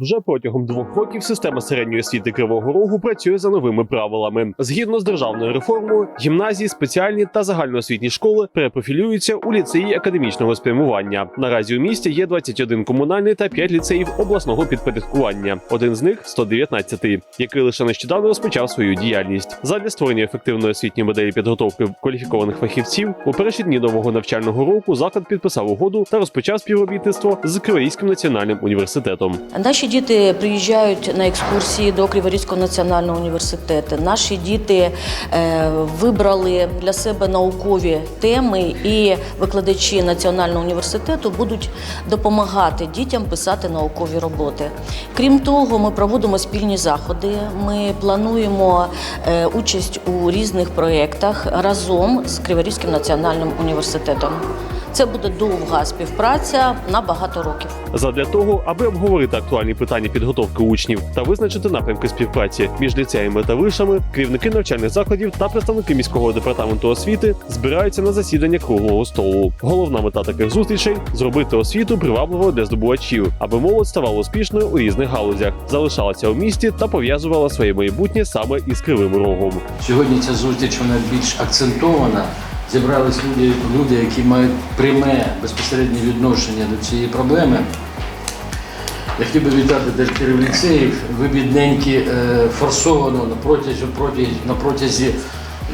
Вже протягом двох років система середньої освіти Кривого Рогу працює за новими правилами. Згідно з державною реформою, гімназії, спеціальні та загальноосвітні школи перепрофілюються у ліцеї академічного спрямування. Наразі у місті є 21 комунальний та 5 ліцеїв обласного підпорядкування. Один з них 119, який лише нещодавно розпочав свою діяльність. Задля створення ефективної освітньої моделі підготовки кваліфікованих фахівців у перші дні нового навчального року заклад підписав угоду та розпочав співробітництво з Криворізьким національним університетом. Наші діти приїжджають на екскурсії до Криворізького національного університету. Наші діти е, вибрали для себе наукові теми, і викладачі національного університету будуть допомагати дітям писати наукові роботи. Крім того, ми проводимо спільні заходи. Ми плануємо е, участь у різних проєктах разом з Криворізьким національним університетом. Це буде довга співпраця на багато років. Задля того, аби обговорити актуальні питання підготовки учнів та визначити напрямки співпраці між ліцеями та вишами, керівники навчальних закладів та представники міського департаменту освіти збираються на засідання круглого столу. Головна мета таких зустрічей зробити освіту привабливою для здобувачів, аби молодь ставала успішною у різних галузях, залишалася у місті та пов'язувала своє майбутнє саме із кривим рогом. Сьогодні ця зустріч вона більш акцентована. Зібрались люди, люди, які мають пряме безпосереднє відношення до цієї проблеми. Я хотів би вітати директорів ліцеїв. Ви бідненькі е, форсовано на протязі,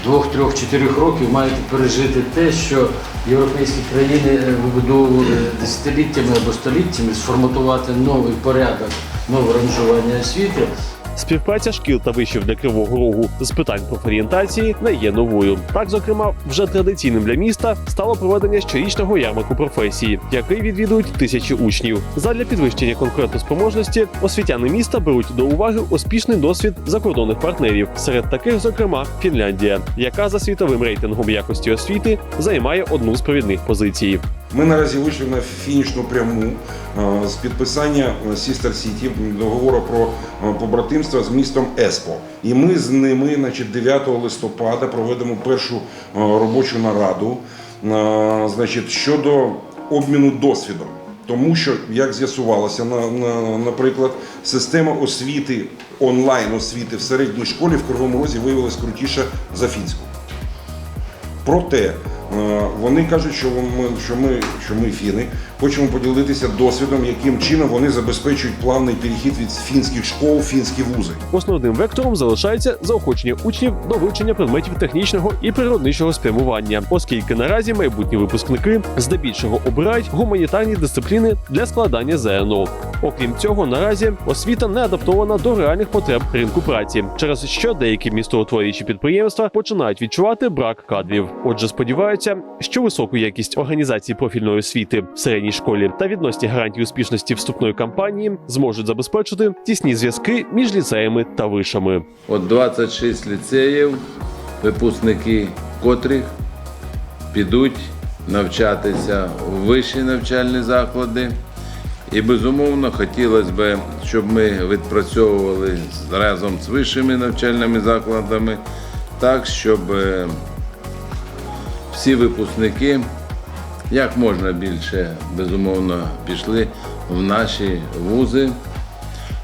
двох, трьох, чотирьох років маєте пережити те, що європейські країни е, вибудовували десятиліттями або століттями, сформатувати новий порядок, нове ранжування освіти. Співпраця шкіл та вишів для кривого рогу з питань профорієнтації не є новою. Так, зокрема, вже традиційним для міста стало проведення щорічного ярмарку професії, який відвідують тисячі учнів. Задля підвищення конкурентоспроможності освітяни міста беруть до уваги успішний досвід закордонних партнерів. Серед таких, зокрема, Фінляндія, яка за світовим рейтингом якості освіти займає одну з провідних позицій. Ми наразі вийшли на фінішну пряму е, з підписання Сістер Сіті договору про е, побратимство з містом Еспо. І ми з ними, значить, 9 листопада проведемо першу е, робочу нараду, значить, щодо обміну досвідом. Тому що, як з'ясувалося, на, на, наприклад, система освіти онлайн освіти в середній школі в Кривому Розі виявилась крутіша за фінську. Проте вони кажуть, що ми, що ми, що ми фіни, хочемо поділитися досвідом, яким чином вони забезпечують плавний перехід від фінських школ фінські вузи. Основним вектором залишається заохочення учнів до вивчення предметів технічного і природничого спрямування, оскільки наразі майбутні випускники здебільшого обирають гуманітарні дисципліни для складання ЗНО. Окрім цього, наразі освіта не адаптована до реальних потреб ринку праці, через що деякі містоутворюючі підприємства починають відчувати брак кадрів. Отже, сподіваються, що високу якість організації профільної освіти в середній школі та відносні гарантії успішності вступної кампанії зможуть забезпечити тісні зв'язки між ліцеями та вишами. От 26 ліцеїв, випускники котрих підуть навчатися в вищі навчальні заклади. І безумовно хотілося б, щоб ми відпрацьовували разом з вищими навчальними закладами, так, щоб е, всі випускники як можна більше безумовно пішли в наші вузи.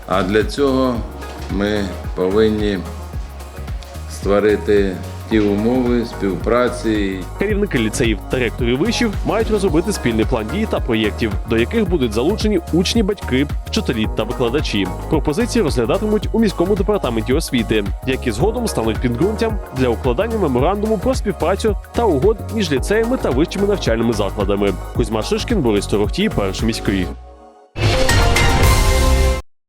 А для цього ми повинні створити ті умови співпраці Керівники ліцеїв та ректори вишів мають розробити спільний план дій та проєктів, до яких будуть залучені учні, батьки, вчителі та викладачі. Пропозиції розглядатимуть у міському департаменті освіти, які згодом стануть підґрунтям для укладання меморандуму про співпрацю та угод між ліцеями та вищими навчальними закладами. Кузьма Шишкін, Борис Торохтій, перший міський.